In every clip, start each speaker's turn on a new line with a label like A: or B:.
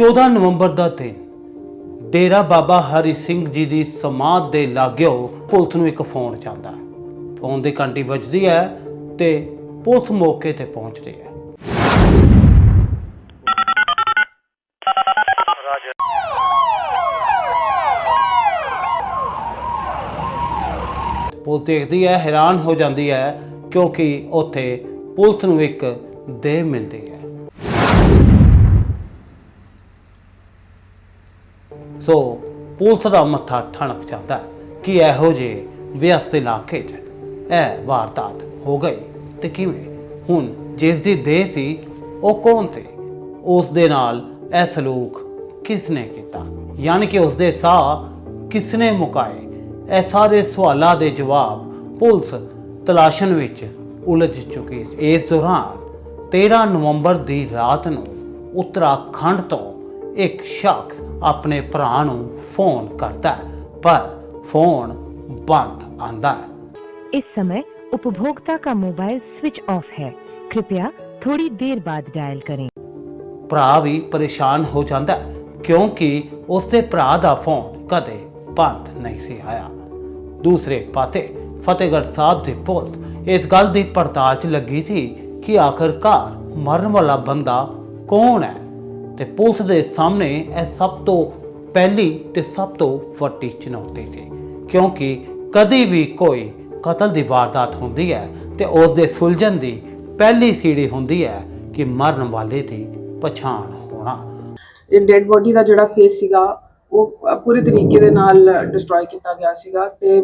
A: 14 ਨਵੰਬਰ ਦਾ ਦਿਨ। ਡੇਰਾ ਬਾਬਾ ਹਰੀ ਸਿੰਘ ਜੀ ਦੀ ਸਮਾਧ ਦੇ ਲਾਗਿਓ ਪੁਲਿਸ ਨੂੰ ਇੱਕ ਫੋਨ ਜਾਂਦਾ। ਫੋਨ ਦੀ ਘੰਟੀ ਵੱਜਦੀ ਹੈ ਤੇ ਪੁਲਿਸ ਮੌਕੇ ਤੇ ਪਹੁੰਚਦੀ ਹੈ। ਪੁਲਿਸ ਦੇਖਦੀ ਹੈ, ਹੈਰਾਨ ਹੋ ਜਾਂਦੀ ਹੈ ਕਿਉਂਕਿ ਉੱਥੇ ਪੁਲਿਸ ਨੂੰ ਇੱਕ ਦੇਹ ਮਿਲਦੀ ਹੈ। ਸੋ ਪੁਲਿਸ ਦਾ ਮੱਥਾ ਠਣਕ ਜਾਂਦਾ ਕਿ ਇਹੋ ਜਿਹੇ ਵਿਅਸਤ ਇਲਾਕੇ 'ਚ ਇਹ ਵਾਰਦਾਤ ਹੋ ਗਈ। ਤੇ ਕਿਵੇਂ? ਹੁਣ ਜਿਸ ਦੀ ਦੇਹ ਸੀ, ਉਹ ਕੌਣ ਸੀ? ਉਸ ਦੇ ਨਾਲ ਇਹ ਸਲੂਕ ਕਿਸ ਨੇ ਕੀਤਾ? ਯਾਨੀ ਕਿ ਉਸ ਦੇ ਸਾਹ ਕਿਸ ਨੇ ਮੁਕਾਏ? ਇਹ ਸਾਰੇ ਸਵਾਲਾਂ ਦੇ ਜਵਾਬ ਪੁਲਿਸ ਤਲਾਸ਼ਣ ਵਿੱਚ ਉਲਝ ਚੁੱਕੀ ਸੀ। ਇਸ ਦੌਰਾਨ 13 ਨਵੰਬਰ ਦੀ ਰਾਤ ਨੂੰ ਉੱਤਰਾਖੰਡ ਤੋਂ ਇੱਕ ਸ਼ਖਸ ਆਪਣੇ ਭਰਾ ਨੂੰ ਫੋਨ ਕਰਦਾ ਹੈ ਪਰ ਫੋਨ ਬੰਦ ਆਂਦਾ ਹੈ
B: इस समय उपभोक्ता का मोबाइल स्विच ऑफ है कृपया थोड़ी देर बाद डायल करें
A: ਭਰਾ ਵੀ ਪਰੇਸ਼ਾਨ ਹੋ ਜਾਂਦਾ ਹੈ ਕਿਉਂਕਿ ਉਸਦੇ ਭਰਾ ਦਾ ਫੋਨ ਕਦੇ ਬੰਦ ਨਹੀਂ ਸੀ ਆਇਆ ਦੂਸਰੇ ਪਾਸੇ ਫਤਿਹਗੜ੍ਹ ਸਾਹਿਬ ਦੀ ਪੁਲਿਸ ਇਸ ਗੱਲ ਦੀ ਪੜਤਾਲ 'ਚ ਲੱਗੀ ਸੀ ਕਿ ਆਖਰਕਾਰ ਮਰਨ ਵਾਲਾ ਬੰਦਾ ਕੌਣ ਹੈ ਤੇ ਪੁਲਿਸ ਦੇ ਸਾਹਮਣੇ ਇਹ ਸਭ ਤੋਂ ਪਹਿਲੀ ਤੇ ਸਭ ਤੋਂ ਵੱਡੀ ਚੁਣੌਤੀ ਸੀ। ਕਿਉਂਕਿ ਕਦੀ ਵੀ ਕੋਈ ਕਤਲ ਦੀ ਵਾਰਦਾਤ ਹੁੰਦੀ ਹੈ ਤੇ ਉਸ ਦੇ ਸੁਲਝਣ ਦੀ ਪਹਿਲੀ ਸੀੜੀ ਹੁੰਦੀ ਹੈ ਕਿ ਮਰਨ ਵਾਲੇ ਦੀ ਪਛਾਣ ਹੋਣਾ।
C: ਜੇ ਡੈਡ ਬੋਡੀ ਦਾ ਜਿਹੜਾ ਫੇਸ ਸੀਗਾ ਉਹ ਪੂਰੇ ਤਰੀਕੇ ਦੇ ਨਾਲ ਡਿਸਟਰੋਏ ਕੀਤਾ ਗਿਆ ਸੀਗਾ ਤੇ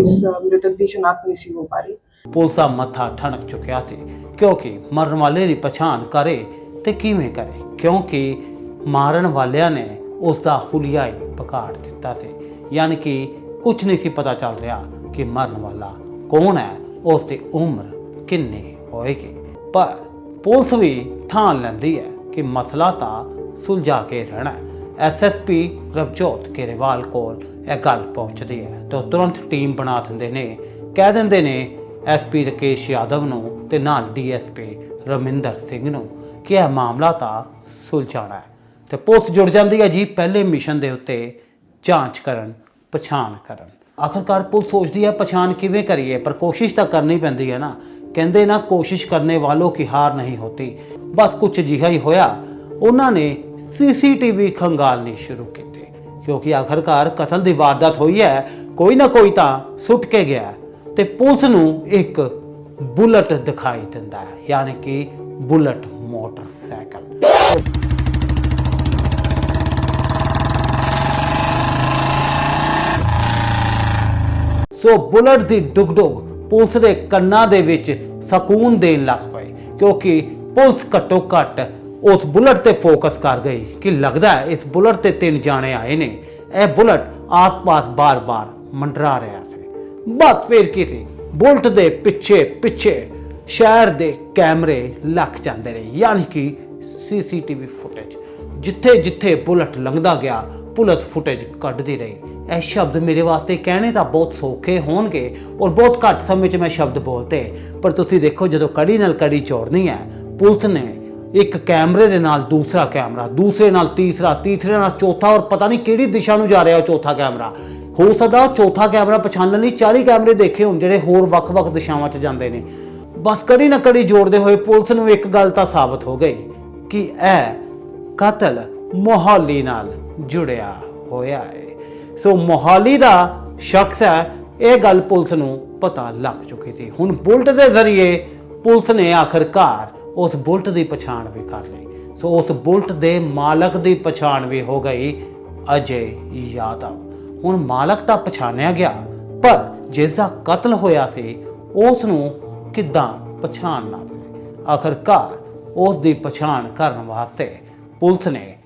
C: ਇਸ ਮ੍ਰਿਤਕ ਦੀ ਸ਼ਨਾਖਤ ਨਹੀਂ ਸੀ ਹੋ ਪਾ ਰਹੀ।
A: ਪੁਲਿਸ ਦਾ ਮੱਥਾ ਠਣਕ ਚੁੱਕਿਆ ਸੀ ਕਿਉਂਕਿ ਮਰਨ ਵਾਲੇ ਦੀ ਪਛਾਣ ਕਰੇ ਤੇ ਕਿਵੇਂ ਕਰੇ? ਕਿਉਂਕਿ ਮਾਰਨ ਵਾਲਿਆਂ ਨੇ ਉਸ ਦਾ ਹੁਲੀਆ ਹੀ ਪਕਾੜ ਦਿੱਤਾ ਸੀ। ਯਾਨੀ ਕਿ ਕੁਝ ਨਹੀਂ ਸੀ ਪਤਾ ਚੱਲ ਰਿਹਾ ਕਿ ਮਰਨ ਵਾਲਾ ਕੌਣ ਹੈ ਉਸ ਦੀ ਉਮਰ ਕਿੰਨੀ ਹੋਏਗੀ। ਪਰ ਪੁਲਿਸ ਵੀ ਠਾਣ ਲੈਂਦੀ ਹੈ ਕਿ ਮਸਲਾ ਤਾਂ ਸੁਲਝਾ ਕੇ ਰਹਿਣਾ ਹੈ। ਐਸਐਸਪੀ ਰਵਜੋਤ ਕੇਰੇਵਾਲ ਕੋਲ ਇਹ ਗੱਲ ਪਹੁੰਚਦੀ ਹੈ ਤਾਂ ਤੁਰੰਤ ਟੀਮ ਬਣਾ ਦਿੰਦੇ ਨੇ। ਕਹਿ ਦਿੰਦੇ ਨੇ ਐਸਪੀ ਰਕੇਸ਼ ਯਾਦਵ ਨੂੰ ਤੇ ਨਾਲ ਡੀਐਸਪੀ ਰਮਿੰਦਰ ਸਿੰਘ ਨੂੰ। ਕਿ ਇਹ ਮਾਮਲਾ ਤਾਂ ਸੁਲਝਾਣਾ ਹੈ। ਤੇ ਪੁਲਿਸ ਜੁੜ ਜਾਂਦੀ ਹੈ ਜੀ ਪਹਿਲੇ ਮਿਸ਼ਨ ਦੇ ਉੱਤੇ ਜਾਂਚ ਕਰਨ, ਪਛਾਣ ਕਰਨ। ਆਖਰਕਾਰ ਪੁਲਿਸ ਸੋਚਦੀ ਹੈ ਪਛਾਣ ਕਿਵੇਂ ਕਰੀਏ, ਪਰ ਕੋਸ਼ਿਸ਼ ਤਾਂ ਕਰਨੀ ਪੈਂਦੀ ਹੈ ਨਾ। ਕਹਿੰਦੇ ਨਾ ਕੋਸ਼ਿਸ਼ ਕਰਨੇ ਵਾਲੋਂ ਕੀ ਹਾਰ ਨਹੀਂ ਹੋਤੀ। ਬਸ ਕੁਝ ਅਜਿਹਾ ਹੀ ਹੋਇਆ। ਉਹਨਾਂ ਨੇ ਸੀਸੀਟੀਵੀ ਖੰਗਾਲਣੀ ਸ਼ੁਰੂ ਕੀਤੀ। ਕਿਉਂਕਿ ਆਖਰਕਾਰ ਕਤਲ ਦੀ ਵਾਰਦਾਤ ਹੋਈ ਹੈ, ਕੋਈ ਨਾ ਕੋਈ ਤਾਂ ਸੁੱਟ ਕੇ ਗਿਆ ਤੇ ਪੁਲਿਸ ਨੂੰ ਇੱਕ ਬੁਲਟ ਦਿਖਾਈ ਦਿੰਦਾ ਹੈ, ਯਾਨੀ ਕਿ ਬੁਲਟ ਮੋਟਰਸਾਈਕਲ। ਸੋ ਬੁਲਟ ਦੀ ਡੁਗ-ਡੁਗ ਪੁਲਿਸ ਦੇ ਕੰਨਾਂ ਦੇ ਵਿੱਚ ਸਕੂਨ ਦੇਣ ਲੱਗ ਪਏ, ਕਿਉਂਕਿ ਪੁਲਿਸ ਘੱਟੋ ਘੱਟ ਉਸ ਬੁਲਟ ਤੇ ਫੋਕਸ ਕਰ ਗਈ ਕਿ ਲੱਗਦਾ ਹੈ ਇਸ ਬੁਲਟ ਤੇ ਤਿੰਨ ਜਾਣੇ ਆਏ ਨੇ। ਇਹ ਬੁਲਟ ਆਸ-ਪਾਸ ਬਾਰ-ਬਾਰ ਮੰਡਰਾ ਰਿਹਾ ਸੀ। ਬਸ ਫਿਰ ਕੀ ਸੀ? ਬੁਲਟ ਦੇ ਪਿੱਛੇ ਪਿੱਛੇ ਸ਼ਹਿਰ ਦੇ ਕੈਮਰੇ ਲੱਗ ਜਾਂਦੇ ਨੇ, ਯਾਨੀ ਕਿ ਸੀਸੀਟੀਵੀ ਫੁਟੇਜ। ਜਿੱਥੇ ਜਿੱਥੇ ਬੁਲਟ ਲੰਘਦਾ ਗਿਆ, ਪੁਲਿਸ ਫੁਟੇਜ ਕੱਢਦੀ ਰਹੀ। ਇਹ ਸ਼ਬਦ ਮੇਰੇ ਵਾਸਤੇ ਕਹਿਣੇ ਤਾਂ ਬਹੁਤ ਸੌਖੇ ਹੋਣਗੇ ਔਰ ਬਹੁਤ ਘੱਟ ਸਮੇਂ 'ਚ ਮੈਂ ਸ਼ਬਦ ਬੋਲਤੇ। ਪਰ ਤੁਸੀਂ ਦੇਖੋ, ਜਦੋਂ ਕੜੀ ਨਾਲ ਕੜੀ ਚੋੜਨੀ ਹੈ, ਪੁਲਿਸ ਨੇ ਇੱਕ ਕੈਮਰੇ ਦੇ ਨਾਲ ਦੂਸਰਾ ਕੈਮਰਾ, ਦੂਸਰੇ ਨਾਲ ਤੀਸਰਾ, ਤੀਸਰੇ ਨਾਲ ਚੌਥਾ ਔਰ ਪਤਾ ਨਹੀਂ ਕਿਹੜੀ ਦਿਸ਼ਾ ਨੂੰ ਜਾ ਰਿਹਾ ਉਹ ਚੌਥਾ ਕੈਮਰਾ। ਹੋ ਸਕਦਾ ਚੌਥਾ ਕੈਮਰਾ ਪਛਾਣਨ ਲਈ 40 ਕੈਮਰੇ ਦੇਖੇ ਹੋਣ ਜਿਹੜੇ ਹੋਰ ਵੱਖ-ਵੱਖ ਦਿਸ਼ਾਵਾਂ 'ਚ ਜਾਂਦੇ ਨੇ। ਬਸ ਕੜੀ ਨਾ ਕੜੀ ਜੋੜਦੇ ਹੋਏ ਪੁਲਿਸ ਨੂੰ ਇੱਕ ਗੱਲ ਤਾਂ ਸਾਬਤ ਹੋ ਗਈ ਕਿ ਇਹ ਕਤਲ ਮੋਹਾਲੀ ਨਾਲ ਜੁੜਿਆ ਹੋਇਆ ਹੈ ਸੋ ਮੋਹਾਲੀ ਦਾ ਸ਼ਖਸ ਹੈ, ਇਹ ਗੱਲ ਪੁਲਿਸ ਨੂੰ ਪਤਾ ਲੱਗ ਚੁੱਕੀ ਸੀ। ਹੁਣ ਬੁਲਟ ਦੇ ਜ਼ਰੀਏ ਪੁਲਿਸ ਨੇ ਆਖਰਕਾਰ ਉਸ ਬੁਲਟ ਦੀ ਪਛਾਣ ਵੀ ਕਰ ਲਈ। ਸੋ ਉਸ ਬੁਲਟ ਦੇ ਮਾਲਕ ਦੀ ਪਛਾਣ ਵੀ ਹੋ ਗਈ ਅਜੇ ਯਾਦਵ। ਹੁਣ ਮਾਲਕ ਤਾਂ ਪਛਾਣਿਆ ਗਿਆ, ਪਰ ਜਿਸ ਦਾ ਕਤਲ ਹੋਇਆ ਸੀ, ਉਸ ਨੂੰ ਕਿੱਦਾਂ ਪਛਾਣਨਾ ਸੀ? ਆਖਰਕਾਰ ਉਸ ਦੀ ਪਛਾਣ ਕਰਨ ਵਾਸਤੇ ਪੁਲਿਸ ਨੇ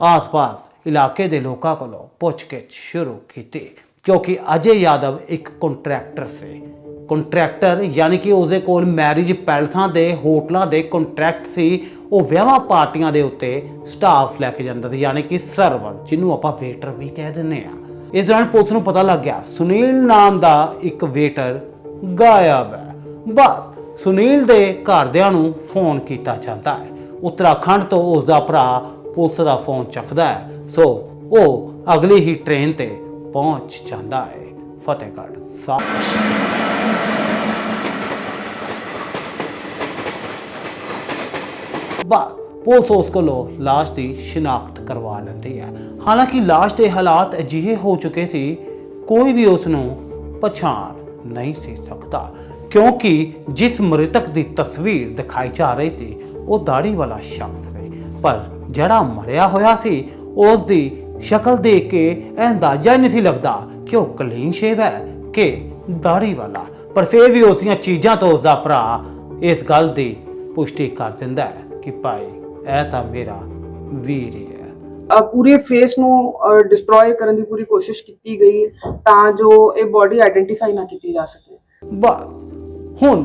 A: ਆਸ-ਪਾਸ ਇਲਾਕੇ ਦੇ ਲੋਕਾਂ ਕੋਲੋਂ ਪੁੱਛਗਿੱਛ ਸ਼ੁਰੂ ਕੀਤੀ, ਕਿਉਂਕਿ ਅਜੇ ਯਾਦਵ ਇੱਕ ਕੰਟਰੈਕਟਰ ਸੀ। ਕੰਟਰੈਕਟਰ ਯਾਨੀ ਕਿ ਉਸਦੇ ਕੋਲ ਮੈਰਿਜ ਪੈਲਸਾਂ ਦੇ ਹੋਟਲਾਂ ਦੇ ਕੰਟਰੈਕਟ ਸੀ। ਉਹ ਵਿਆਹਾਂ ਪਾਰਟੀਆਂ ਦੇ ਉੱਤੇ ਸਟਾਫ ਲੈ ਕੇ ਜਾਂਦਾ ਸੀ, ਯਾਨੀ ਕਿ ਸਰਵਰ ਜਿਹਨੂੰ ਆਪਾਂ ਵੇਟਰ ਵੀ ਕਹਿ ਦਿੰਦੇ ਆ ਇਸ ਦੌਰਾਨ ਪੁਲਿਸ ਨੂੰ ਪਤਾ ਲੱਗ ਗਿਆ, ਸੁਨੀਲ ਨਾਮ ਦਾ ਇੱਕ ਵੇਟਰ ਗਾਇਬ ਹੈ। ਬਸ, ਸੁਨੀਲ ਦੇ ਘਰਦਿਆਂ ਨੂੰ ਫੋਨ ਕੀਤਾ ਜਾਂਦਾ ਹੈ। ਉੱਤਰਾਖੰਡ ਤੋਂ ਉਸ ਦਾ ਭਰਾ ਪੁਲਿਸ ਦਾ ਫੋਨ ਚੱਕਦਾ ਹੈ। ਸੋ, ਉਹ ਅਗਲੀ ਹੀ ਟ੍ਰੇਨ ਤੇ ਪਹੁੰਚ ਜਾਂਦਾ ਹੈ। ਫਤਿਹਗੜ੍ਹ ਸਾਹਿਬ ਬਸ, ਪੁਲਿਸ ਉਸ ਕੋਲੋਂ ਲਾਸ਼ ਦੀ ਸ਼ਨਾਖਤ ਕਰਵਾ ਲੈਂਦੀ ਹੈ। ਹਾਲਾਂਕਿ ਲਾਸ਼ ਦੇ ਹਾਲਾਤ ਅਜਿਹੇ ਹੋ ਚੁੱਕੇ ਸੀ, ਕੋਈ ਵੀ ਉਸ ਨੂੰ ਪਛਾਣ ਨਹੀਂ ਸੀ ਸਕਦਾ। ਕਿਉਂਕਿ ਜਿਸ ਮ੍ਰਿਤਕ ਦੀ ਤਸਵੀਰ ਦਿਖਾਈ ਜਾ ਰਹੀ ਸੀ ਉਹ ਦਾੜੀ ਵਾਲਾ ਸ਼ਖਸ ਸੀ। ਪਰ ਜਿਹੜਾ ਮਰਿਆ ਹੋਇਆ ਸੀ ਉਸ ਦੀ ਸ਼ਕਲ ਦੇਖ ਕੇ ਇਹ ਅੰਦਾਜ਼ਾ ਨਹੀਂ ਸੀ ਲੱਗਦਾ ਕਿ ਉਹ ਕਲੀਨ ਸ਼ੇਵ ਹੈ ਕਿ ਦਾੜੀ ਵਾਲਾ। ਪਰ ਫਿਰ ਵੀ ਉਸ ਦੀਆਂ ਚੀਜ਼ਾਂ ਤੋਂ ਉਸ ਦਾ ਭਰਾ ਇਸ ਗੱਲ ਦੀ ਪੁਸ਼ਟੀ ਕਰ ਦਿੰਦਾ ਹੈ ਕਿ ਭਾਈ ਇਹ ਤਾਂ ਮੇਰਾ ਵੀਰ ਹੀ
C: ਪੂਰੇ ਫੇਸ ਨੂੰ ਡਿਸਟਰੋਏ ਕਰਨ ਦੀ ਪੂਰੀ ਕੋਸ਼ਿਸ਼ ਕੀਤੀ ਗਈ ਤਾਂ ਜੋ ਇਹ ਬਾਡੀ ਆਇਡੈਂਟੀਫਾਈ ਨਾ ਕੀਤੀ ਜਾ ਸਕੇ।
A: ਬਸ। ਹੁਣ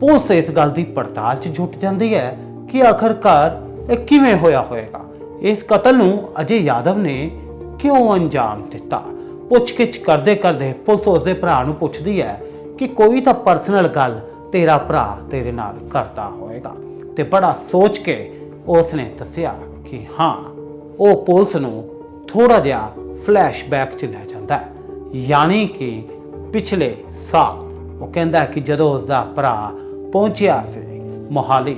A: ਪੁਲਿਸ ਇਸ ਗੱਲ ਦੀ ਪੜਤਾਲ 'ਚ ਜੁਟ ਜਾਂਦੀ ਹੈ ਕਿ ਆਖਰਕਾਰ ਇਹ ਕਿਵੇਂ ਹੋਇਆ ਹੋਵੇਗਾ। ਇਸ ਕਤਲ ਨੂੰ ਅਜੇ ਯਾਦਵ ਨੇ ਕਿਉਂ ਅੰਜਾਮ ਦਿੱਤਾ? ਪੁੱਛਗਿੱਛ ਕਰਦੇ ਕਰਦੇ ਪੁਲਿਸ ਉਸ ਦੇ ਭਰਾ ਨੂੰ ਪੁੱਛਦੀ ਹੈ ਕਿ ਕੋਈ ਤਾਂ ਪਰਸਨਲ ਗੱਲ ਤੇਰਾ ਭਰਾ ਤੇਰੇ ਨਾਲ ਕਰਦਾ ਹੋਵੇਗਾ ਤੇ ਬੜਾ ਸੋਚ ਕੇ ਉਸ ਨੇ ਦੱਸਿਆ ਕਿ ਹਾਂ, ਉਹ ਪੁਲਿਸ ਨੂੰ ਥੋੜਾ ਜਿਹਾ ਫਲੈਸ਼ਬੈਕ ਚ ਲੈ ਜਾਂਦਾ ਹੈ। ਯਾਨੀ ਕਿ ਪਿਛਲੇ ਸਾਲ ਉਹ ਕਹਿੰਦਾ ਕਿ ਜਦੋਂ ਉਸ ਦਾ ਭਰਾ ਪਹੁੰਚਿਆ ਸੀ ਮੋਹਾਲੀ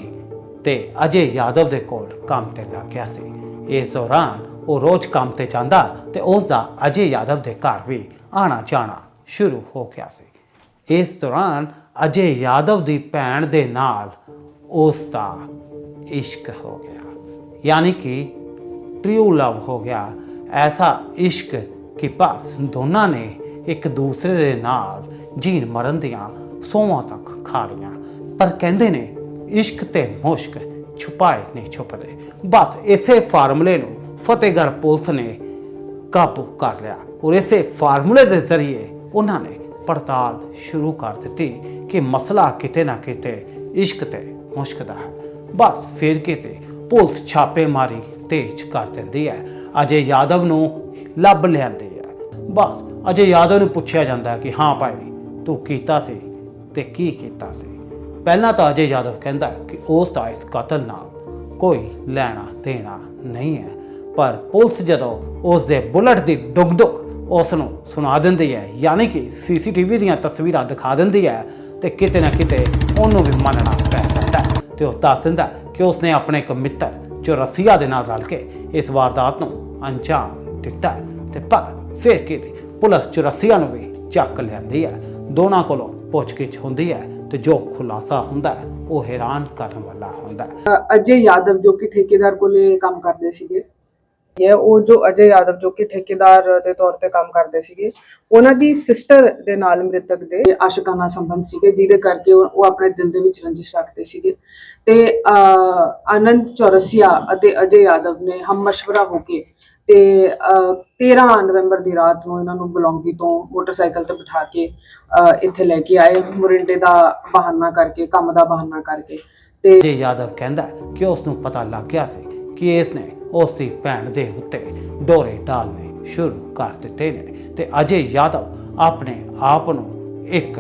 A: ਤੇ ਅਜੇ ਯਾਦਵ ਦੇ ਕੋਲ ਕੰਮ ਤੇ ਲੱਗ ਗਿਆ ਸੀ, ਇਸ ਦੌਰਾਨ ਉਹ ਰੋਜ਼ ਕੰਮ ਤੇ ਜਾਂਦਾ ਤੇ ਉਸ ਦਾ ਅਜੇ ਯਾਦਵ ਦੇ ਘਰ ਵੀ ਆਣਾ ਜਾਣਾ ਸ਼ੁਰੂ ਹੋ ਗਿਆ ਸੀ। ਇਸ ਦੌਰਾਨ ਅਜੇ ਯਾਦਵ ਦੀ ਭੈਣ ਦੇ ਨਾਲ ਉਸ ਦਾ ਇਸ਼ਕ ਹੋ ਗਿਆ, ਯਾਨੀ ਕਿ ਟ੍ਰੂ ਲਵ ਹੋ ਗਿਆ। ਐਸਾ ਇਸ਼ਕ ਕਿ ਬਸ ਦੋਨਾਂ ਨੇ ਇੱਕ ਦੂਸਰੇ ਦੇ ਨਾਲ ਜੀਣ ਮਰਨ ਦੀਆਂ ਸੋਵਾਂ ਤੱਕ ਖਾ ਲਈਆਂ। ਪਰ ਕਹਿੰਦੇ ਨੇ, ਇਸ਼ਕ ਤੇ ਮੁਸ਼ਕ ਛੁਪਾਏ ਨਹੀਂ ਛੁਪਦੇ। ਬਸ ਇਸੇ ਫਾਰਮੂਲੇ ਨੂੰ ਫਤਿਹਗੜ੍ਹ ਪੁਲਿਸ ਨੇ ਕਾਬੂ ਕਰ ਲਿਆ। ਔਰ ਇਸੇ ਫਾਰਮੂਲੇ ਦੇ ਜ਼ਰੀਏ ਉਹਨਾਂ ਨੇ ਪੜਤਾਲ ਸ਼ੁਰੂ ਕਰ ਦਿੱਤੀ ਕਿ ਮਸਲਾ ਕਿਤੇ ਨਾ ਕਿਤੇ ਇਸ਼ਕ ਤੇ ਮੁਸ਼ਕ ਦਾ ਹੈ। ਬਸ ਫਿਰ ਕਿਤੇ ਪੁਲਿਸ ਛਾਪੇਮਾਰੀ ਤੇਜ਼ ਕਰ ਦਿੰਦੀ ਹੈ। ਅਜੇ ਯਾਦਵ ਨੂੰ ਲੱਭ ਲਿਆਂਦੀ ਹੈ। ਬਸ ਅਜੇ ਯਾਦਵ ਨੂੰ ਪੁੱਛਿਆ ਜਾਂਦਾ ਹੈ ਕਿ ਹਾਂ ਭਾਈ ਤੂੰ ਕੀਤਾ ਸੀ ਤੇ ਕੀ ਕੀਤਾ ਸੀ? ਪਹਿਲਾਂ ਤਾਂ ਅਜੇ ਯਾਦਵ ਕਹਿੰਦਾ ਕਿ ਉਸ ਦਾ ਇਸ ਕਤਲ ਨਾਲ ਕੋਈ ਲੈਣਾ ਦੇਣਾ ਨਹੀਂ ਹੈ। ਪਰ ਪੁਲਿਸ ਜਦੋਂ ਉਸ ਦੇ ਬੁਲਟ ਦੀ ਡੁਗ ਡੁਗ ਉਸ ਨੂੰ ਸੁਣਾ ਦਿੰਦੀ ਹੈ, ਯਾਨੀ ਕਿ ਸੀਸੀਟੀਵੀ ਦੀਆਂ ਤਸਵੀਰਾਂ ਦਿਖਾ ਦਿੰਦੀ ਹੈ ਤੇ ਕਿਤੇ ਨਾ ਕਿਤੇ ਉਹਨੂੰ ਵੀ ਮੰਨਣਾ ਪੈ ਜਾਂਦਾ ਹੈ। ਤੇ ਉਹ ਦੱਸ ਦਿੰਦਾ ਕਿ ਉਸਨੇ ਆਪਣੇ ਇੱਕ ਮਿੱਤਰ ਚੌਰਸੀਆ ਦੇ ਨਾਲ ਰਲ ਕੇ ਇਸ ਵਾਰਦਾਤ ਨੂੰ ਅੰਜਾਮ ਦਿੱਤਾ ਹੈ ਤੇ ਪਰ ਫਿਰ ਕਿਤੇ ਪੁਲਿਸ ਚੌਰਸੀਆ ਨੂੰ ਵੀ ਚੱਕ ਲੈਂਦੀ ਹੈ। ਦੋਨਾਂ ਕੋਲੋਂ ਪੁੱਛਗਿੱਛ ਹੁੰਦੀ ਹੈ ਤੇ ਜੋ ਖੁਲਾਸਾ ਹੁੰਦਾ ਹੈ ਉਹ ਹੈਰਾਨ ਕਰਨ ਵਾਲਾ ਹੁੰਦਾ ਹੈ।
C: ਅਜੇ ਯਾਦਵ ਜੋ ਕਿ ਠੇਕੇਦਾਰ ਕੋਲੇ ਕੰਮ ਕਰਦੇ ਸੀਗੇ ਇਹ ਉਹ ਜੋ ਅਜੇ ਯਾਦਵ ਜੋ ਕਿ ਠੇਕੇਦਾਰ ਦੇ ਤੌਰ ਤੇ ਕੰਮ ਕਰਦੇ ਸੀਗੇ ਉਹਨਾਂ ਦੀ ਸਿਸਟਰ ਦੇ ਨਾਲ ਮ੍ਰਿਤਕ ਦੇ ਆਸ਼ਿਕਾਨਾ ਸੰਬੰਧ ਸੀਗੇ ਜਿਹਦੇ ਕਰਕੇ ਉਹ ਆਪਣੇ ਦਿਲ ਦੇ ਵਿੱਚ ਰੰਜਿਸ਼ ਰੱਖਦੇ ਸੀਗੇ। ਤੇ ਅ, ਆਨੰਦ ਚੌਰਸੀਆ ਅਤੇ ਅਜੇ ਯਾਦਵ ਨੇ ਹਮ ਮਸ਼ਵਰਾ ਹੋ ਕੇ ਤੇ 13 ਨਵੰਬਰ ਦੀ ਰਾਤ ਨੂੰ ਇਹਨਾਂ ਨੂੰ ਬਲੌਂਗੀ ਤੋਂ ਮੋਟਰਸਾਈਕਲ ਤੇ ਬਿਠਾ ਕੇ ਇੱਥੇ ਲੈ ਕੇ ਆਏ। ਮੁਰਿੰਡੇ ਦਾ ਬਹਾਨਾ ਕਰਕੇ, ਕੰਮ ਦਾ ਬਹਾਨਾ ਕਰਕੇ ਤੇ
A: ਜੇ ਯਾਦਵ ਕਹਿੰਦਾ ਕਿ ਉਸ ਨੂੰ ਪਤਾ ਲੱਗ ਗਿਆ ਸੀ ਕਿ ਇਸ ਨੇ ਉਸ ਦੀ ਭੈਣ ਦੇ ਉੱਤੇ ਡੋਰੇ ਡਾਲਨੇ ਸ਼ੁਰੂ ਕਰ ਦਿੱਤੇ ਨੇ ਤੇ ਅਜੇ ਯਾਦਵ ਆਪਣੇ ਆਪ ਨੂੰ ਇੱਕ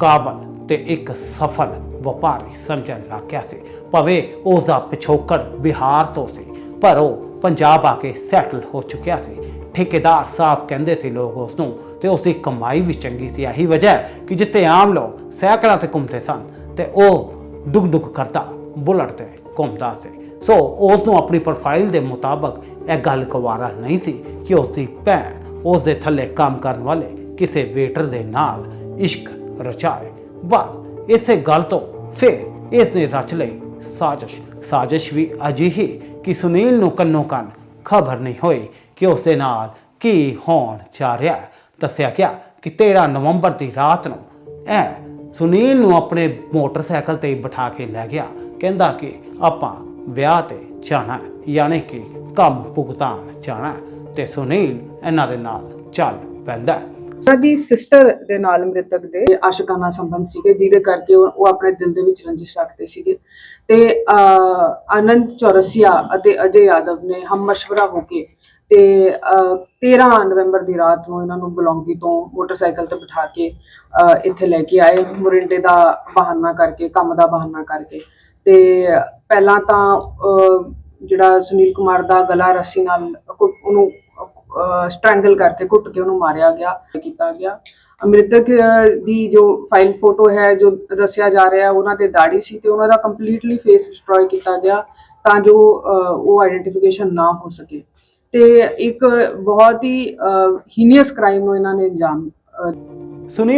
A: ਕਾਬਲ ਤੇ ਇੱਕ ਸਫਲ ਵਪਾਰੀ ਸਮਝਣ ਲੱਗ ਗਿਆ ਸੀ। ਭਾਵੇਂ ਉਸ ਦਾ ਪਿਛੋਕੜ ਬਿਹਾਰ ਤੋਂ ਸੀ, ਪਰ ਉਹ ਪੰਜਾਬ ਆ ਕੇ ਸੈਟਲ ਹੋ ਚੁੱਕਿਆ ਸੀ। ਠੇਕੇਦਾਰ ਸਾਹਿਬ ਕਹਿੰਦੇ ਸੀ ਲੋਕ ਉਸ ਨੂੰ ਤੇ ਉਸ ਦੀ ਕਮਾਈ ਵੀ ਚੰਗੀ ਸੀ। ਇਹੀ ਵਜ੍ਹਾ ਹੈ ਕਿ ਜਿੱਥੇ ਆਮ ਲੋਕ ਸਾਈਕਲਾਂ ਤੇ ਘੁੰਮਦੇ ਸਨ, ਤੇ ਉਹ ਡੁਗ ਡੁਗ ਕਰਦਾ, ਬੁਲਟ ਤੇ ਘੁੰਮਦਾ ਸੀ। ਸੋ ਉਸ ਨੂੰ ਆਪਣੀ ਪ੍ਰੋਫਾਈਲ ਦੇ ਮੁਤਾਬਕ ਇਹ ਗੱਲ ਗਵਾਰਾ ਨਹੀਂ ਸੀ ਕਿ ਉਸ ਦੀ ਭੈਣ ਉਸ ਦੇ ਥੱਲੇ ਕੰਮ ਕਰਨ ਵਾਲੇ ਕਿਸੇ ਵੇਟਰ ਦੇ ਨਾਲ ਇਸ਼ਕ ਰਚਾਏ। ਬਸ ਇਸੇ ਗੱਲ ਤੋਂ ਫਿਰ ਇਸ ਨੇ ਰਚ ਲਈ ਸਾਜ਼ਿਸ਼। ਸਾਜ਼ਿਸ਼ ਵੀ ਅਜਿਹੀ ਕਿ ਸੁਨੀਲ ਨੂੰ ਕੰਨੋ ਕੰਨ ਖਬਰ ਨਹੀਂ ਹੋਈ ਕਿ ਉਸ ਦੇ ਨਾਲ ਕੀ ਹੋਣ ਜਾ ਰਿਹਾ ਹੈ। ਦੱਸਿਆ ਗਿਆ ਕਿ 13 ਨਵੰਬਰ ਦੀ ਰਾਤ ਨੂੰ ਇਹ ਸੁਨੀਲ ਨੂੰ ਆਪਣੇ ਮੋਟਰਸਾਈਕਲ ਤੇ ਬਿਠਾ ਕੇ ਲੈ ਗਿਆ। ਕਹਿੰਦਾ ਕਿ ਆਪਾਂ ਵਿਆਹ ਤੇ ਜਾਣਾ ਯਾਨੀ ਕਿ ਕੰਮ ਭੁਗਤਾਨ ਜਾਣਾ ਤੇ ਸੁਨੀਲ ਇਹਨਾਂ ਦੇ ਨਾਲ ਚੱਲ ਪੈਂਦਾ ਹੈ।
C: ਸਿਸਟਰ ਦੇ ਨਾਲ ਮ੍ਰਿਤਕ ਦੇ ਆਸ਼ਿਕਾਨਾ ਸੰਬੰਧ ਸੀਗੇ, ਜਿਹਦੇ ਕਰਕੇ ਉਹ ਉਹ ਆਪਣੇ ਦਿਲ ਦੇ ਵਿੱਚ ਰੰਜਿਸ਼ ਰੱਖਦੇ ਸੀਗੇ। ਤੇ ਆਨੰਦ ਚੌਰਸੀਆ ਅਤੇ ਅਜੇ ਯਾਦਵ ਨੇ ਹਮ ਹੋ ਕੇ ਤੇ 13 ਨਵੰਬਰ ਦੀ ਰਾਤ ਨੂੰ ਇਹਨਾਂ ਨੂੰ ਬਲੌਂਗੀ ਤੋਂ ਮੋਟਰਸਾਈਕਲ ਤੇ ਬਿਠਾ ਕੇ ਇੱਥੇ ਲੈ ਕੇ ਆਏ। ਮੁਰਿੰਡੇ ਦਾ ਬਹਾਨਾ ਕਰਕੇ ਕੰਮ ਦਾ ਬਹਾਨਾ ਕਰਕੇ। ਤੇ ਪਹਿਲਾਂ ਤਾਂ ਅ, ਜਿਹੜਾ ਸੁਨੀਲ ਕੁਮਾਰ ਦਾ ਗਲਾ ਰੱਸੀ ਨਾਲ ਘੁੱਟ- ਉਹਨੂੰ ਸਟ੍ਰੈਂਗਲ ਕਰਕੇ ਘੁੱਟ ਕੇ ਉਹਨੂੰ ਮਾਰਿਆ ਗਿਆ ਕੀਤਾ ਗਿਆ। ਮ੍ਰਿਤਕ ਦੀ ਜੋ ਫਾਈਲ ਫੋਟੋ ਹੈ ਜੋ ਦੱਸਿਆ ਜਾ ਰਿਹਾ ਉਹਨਾਂ ਦੇ ਦਾੜੀ ਸੀ ਤੇ ਉਹਨਾਂ ਦਾ ਕੰਪਲੀਟਲੀ ਫੇਸ ਡਿਸਟਰੋਏ ਕੀਤਾ ਗਿਆ ਤਾਂ ਜੋ ਉਹ ਆਈਡੈਂਟੀਫਿਕੇਸ਼ਨ ਨਾ ਹੋ ਸਕੇ। ਤੇ ਇੱਕ ਬਹੁਤ ਹੀ ਹੀਨੀਅਸ ਕ੍ਰਾਈਮ ਨੂੰ ਇਹਨਾਂ ਨੇ ਅੰਜਾਮ ਅਹ,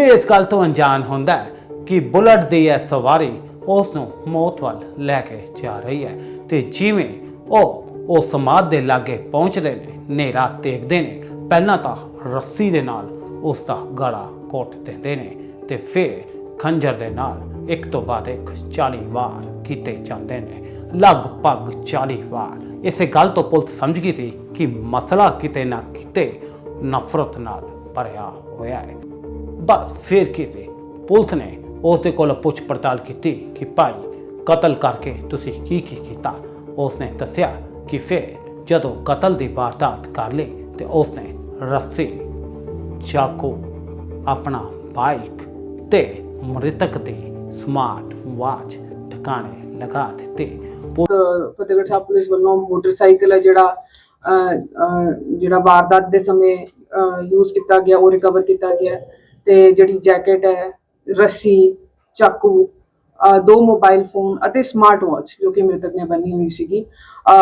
A: ਇਸ ਗੱਲ ਤੋਂ ਅਣਜਾਣ ਹੁੰਦਾ ਹੈ ਕਿ ਬੁਲਟ ਦੀ ਇਹ ਸਵਾਰੀ ਉਸ ਨੂੰ ਮੌਤ ਵੱਲ ਲੈ ਕੇ ਜਾ ਰਹੀ ਹੈ ਤੇ ਜਿਵੇਂ ਉਹ ਉਸ ਸਮਾਧ ਦੇ ਲਾਗੇ ਪਹੁੰਚਦੇ ਨੇ ਹਨੇਰਾ ਦੇਖਦੇ ਨੇ ਪਹਿਲਾਂ ਤਾਂ ਰੱਸੀ ਦੇ ਨਾਲ ਉਸ ਦਾ ਗਲਾ ਕੋਟ ਦਿੰਦੇ ਨੇ ਤੇ ਫਿਰ ਖੰਜਰ ਦੇ ਨਾਲ ਇੱਕ ਤੋਂ ਬਾਅਦ ਇੱਕ 40 ਵਾਰ ਕੀਤੇ ਜਾਂਦੇ ਨੇ। ਲਗਭਗ 40 ਵਾਰ। ਇਸੇ ਗੱਲ ਤੋਂ ਪੁਲਿਸ ਸਮਝ ਗਈ ਸੀ ਕਿ ਮਸਲਾ ਕਿਤੇ ਨਾ ਕਿਤੇ ਨਫ਼ਰਤ ਨਾਲ ਭਰਿਆ ਹੋਇਆ ਹੈ। ਬਸ ਫਿਰ ਕਿਸੇ ਪੁਲਿਸ ਨੇ ਉਸ ਦੇ ਕੋਲ ਪੁੱਛ ਪੜਤਾਲ ਕੀਤੀ ਕਿ ਭਾਈ, ਕਤਲ ਕਰਕੇ ਤੁਸੀਂ ਕੀ ਕੀ ਕੀਤਾ? ਉਸ ਨੇ ਦੱਸਿਆ ਕਿ ਫਿਰ ਜਦੋਂ ਕਤਲ ਦੀ ਵਾਰਦਾਤ ਕਰ ਲਈ ਤੇ ਉਸ ਨੇ ਰੱਸੀ ਚਾਕੂ ਆਪਣਾ ਬਾਈਕ ਤੇ ਮ੍ਰਿਤਕ ਦੀ ਸਮਾਰਟ ਵਾਚ ਠਿਕਾਣੇ ਲਗਾ ਦਿੱਤੇ
C: ਫਤਿਹਗੜ੍ਹ ਸਾਹਿਬ ਪੁਲਿਸ ਵੱਲੋਂ ਮੋਟਰਸਾਈਕਲ ਹੈ ਜਿਹੜਾ ਜਿਹੜਾ ਵਾਰਦਾਤ ਦੇ ਸਮੇਂ ਯੂਜ਼ ਕੀਤਾ ਗਿਆ ਉਹ ਰਿਕਵਰ ਕੀਤਾ ਗਿਆ। ਤੇ ਜਿਹੜੀ ਜੈਕਟ ਹੈ ਰੱਸੀ ਚਾਕੂ ਦੋ ਮੋਬਾਈਲ ਫੋਨ ਅਤੇ ਸਮਾਰਟ ਵਾਚ ਜੋ ਕਿ ਮ੍ਰਿਤਕ ਨੇ ਬੰਨੀ ਹੋਈ ਸੀਗੀ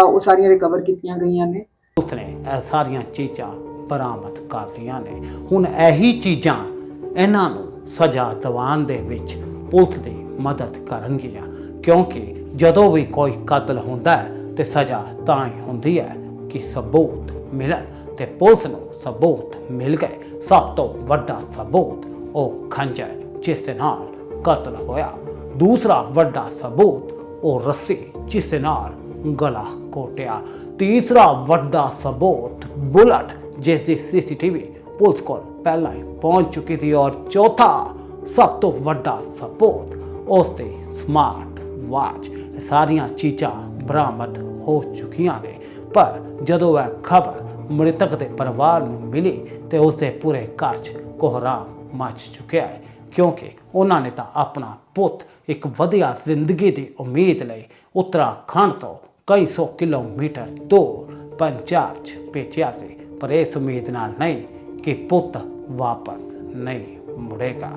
C: ਉਹ ਸਾਰੀਆਂ ਰਿਕਵਰ ਕੀਤੀਆਂ ਗਈਆਂ ਨੇ
A: ਉਸਨੇ ਇਹ ਸਾਰੀਆਂ ਚੀਜ਼ਾਂ ਬਰਾਮਦ ਕਰ ਲਈਆਂ ਨੇ। ਹੁਣ ਇਹੀ ਚੀਜ਼ਾਂ ਇਹਨਾਂ ਨੂੰ ਸਜ਼ਾ ਦਿਵਾਉਣ ਦੇ ਵਿੱਚ ਪੁਲਿਸ ਦੀ ਮਦਦ ਕਰਨਗੀਆਂ। ਕਿਉਂਕਿ ਜਦੋਂ ਵੀ ਕੋਈ ਕਤਲ ਹੁੰਦਾ ਹੈ ਤੇ ਸਜ਼ਾ ਤਾਂ ਹੀ ਹੁੰਦੀ ਹੈ ਕਿ ਸਬੂਤ ਮਿਲਣ ਤੇ ਪੁਲਿਸ ਨੂੰ ਸਬੂਤ ਮਿਲ ਗਏ। ਸਭ ਤੋਂ ਵੱਡਾ ਸਬੂਤ ਉਹ ਖੰਜਰ ਜਿਸ ਨਾਲ ਕਤਲ ਹੋਇਆ। ਦੂਸਰਾ ਵੱਡਾ ਸਬੂਤ ਉਹ ਰੱਸੀ, ਜਿਸ ਨਾਲ ਗਲਾ ਕੋਟਿਆ ਤੀਸਰਾ ਵੱਡਾ ਸਬੂਤ ਬੁਲਟ ਜਿਸ ਦੀ ਸੀਸੀਟੀਵੀ ਪੁਲਿਸ ਕੋਲ ਪਹਿਲਾਂ ਹੀ ਪਹੁੰਚ ਚੁੱਕੀ ਸੀ ਔਰ ਚੌਥਾ ਸਭ ਤੋਂ ਵੱਡਾ ਸਪੋਰਟ ਉਸ 'ਤੇ ਸਮਾਰਟ ਵਾਚ ਸਾਰੀਆਂ ਚੀਜ਼ਾਂ ਬਰਾਮਦ ਹੋ ਚੁੱਕੀਆਂ ਨੇ। ਪਰ ਜਦੋਂ ਇਹ ਖਬਰ ਮ੍ਰਿਤਕ ਦੇ ਪਰਿਵਾਰ ਨੂੰ ਮਿਲੀ ਤੇ ਉਸ ਦੇ ਪੂਰੇ ਘਰ 'ਚ ਕੋਹਰਾਮ ਮਚ ਚੁੱਕਿਆ ਹੈ, ਕਿਉਂਕਿ ਉਹਨਾਂ ਨੇ ਤਾਂ ਆਪਣਾ ਪੁੱਤ ਇੱਕ ਵਧੀਆ ਜ਼ਿੰਦਗੀ ਦੀ ਉਮੀਦ ਲਈ ਉੱਤਰਾਖੰਡ ਤੋਂ ਕਈ ਸੌ ਕਿਲੋਮੀਟਰ ਦੂਰ ਪੰਜਾਬ 'ਚ ਭੇਜਿਆ ਸੀ। ਪਰ ਇਸ ਉਮੀਦ ਨਾਲ ਨਹੀਂ ਕਿ ਪੁੱਤ ਵਾਪਸ ਨਹੀਂ ਮੁੜੇਗਾ।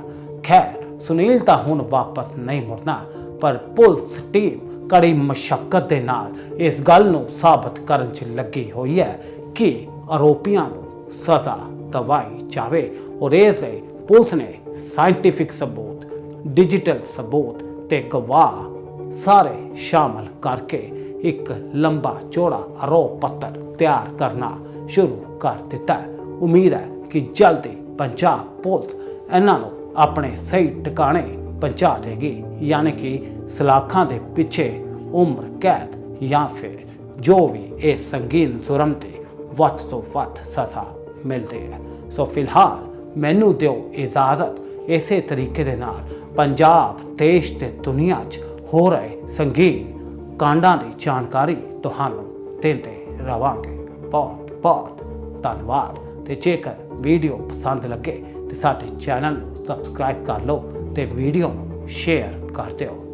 A: ਖੈਰ, ਸੁਨੀਲ ਤਾਂ ਹੁਣ ਵਾਪਸ ਨਹੀਂ ਮੁੜਨਾ, ਪਰ ਪੁਲਿਸ ਟੀਮ ਕੜੀ ਮਸ਼ੱਕਤ ਦੇ ਨਾਲ ਇਸ ਗੱਲ ਨੂੰ ਸਾਬਤ ਕਰਨ 'ਚ ਲੱਗੀ ਹੋਈ ਹੈ ਕਿ ਆਰੋਪੀਆਂ ਨੂੰ ਸਜ਼ਾ ਦਵਾਈ ਜਾਵੇ ਔਰ ਇਸ ਲਈ ਪੁਲਿਸ ਨੇ ਸਾਇੰਟੀਫਿਕ ਸਬੂਤ, ਡਿਜੀਟਲ ਸਬੂਤ ਤੇ ਗਵਾਹ ਸਾਰੇ ਸ਼ਾਮਲ ਕਰਕੇ ਇੱਕ ਲੰਬਾ ਚੌੜਾ ਆਰੋਪ ਪੱਤਰ ਤਿਆਰ ਕਰਨਾ ਸ਼ੁਰੂ ਕਰ ਦਿੱਤਾ ਹੈ। ਉਮੀਦ ਹੈ ਕਿ ਜਲਦੀ ਪੰਜਾਬ ਪੁਲਿਸ ਇਹਨਾਂ ਨੂੰ ਆਪਣੇ ਸਹੀ ਟਿਕਾਣੇ ਪਹੁੰਚਾ ਦੇਗੀ, ਯਾਨੀ ਕਿ ਸਲਾਖਾਂ ਦੇ ਪਿੱਛੇ ਉਮਰ ਕੈਦ ਜਾਂ ਫਿਰ ਜੋ ਵੀ ਇਹ ਸੰਗੀਨ ਜ਼ੁਰਮ ਤੇ ਵੱਧ ਤੋਂ ਵੱਧ ਸਜ਼ਾ ਮਿਲਦੀ ਹੈ। ਸੋ ਫਿਲਹਾਲ ਮੈਨੂੰ ਦਿਓ ਇਜਾਜ਼ਤ। ਇਸੇ ਤਰੀਕੇ ਦੇ ਨਾਲ ਪੰਜਾਬ, ਦੇਸ਼ ਤੇ ਦੁਨੀਆ 'ਚ ਹੋ ਰਹੇ ਸੰਗੀਨ ਕਾਂਡਾਂ ਦੀ ਜਾਣਕਾਰੀ ਤੁਹਾਨੂੰ ਦਿੰਦੇ ਰਵਾਂਗੇ। ਬਹੁਤ ਬਹੁਤ ਧੰਨਵਾਦ। ਤੇ ਜੇਕਰ ਵੀਡੀਓ ਪਸੰਦ ਲੱਗੇ ਤੇ ਸਾਡੇ ਚੈਨਲ ਨੂੰ ਸਬਸਕ੍ਰਾਈਬ ਕਰ ਲਓ ਤੇ ਵੀਡੀਓ ਨੂੰ ਸ਼ੇਅਰ ਕਰ ਦਿਓ।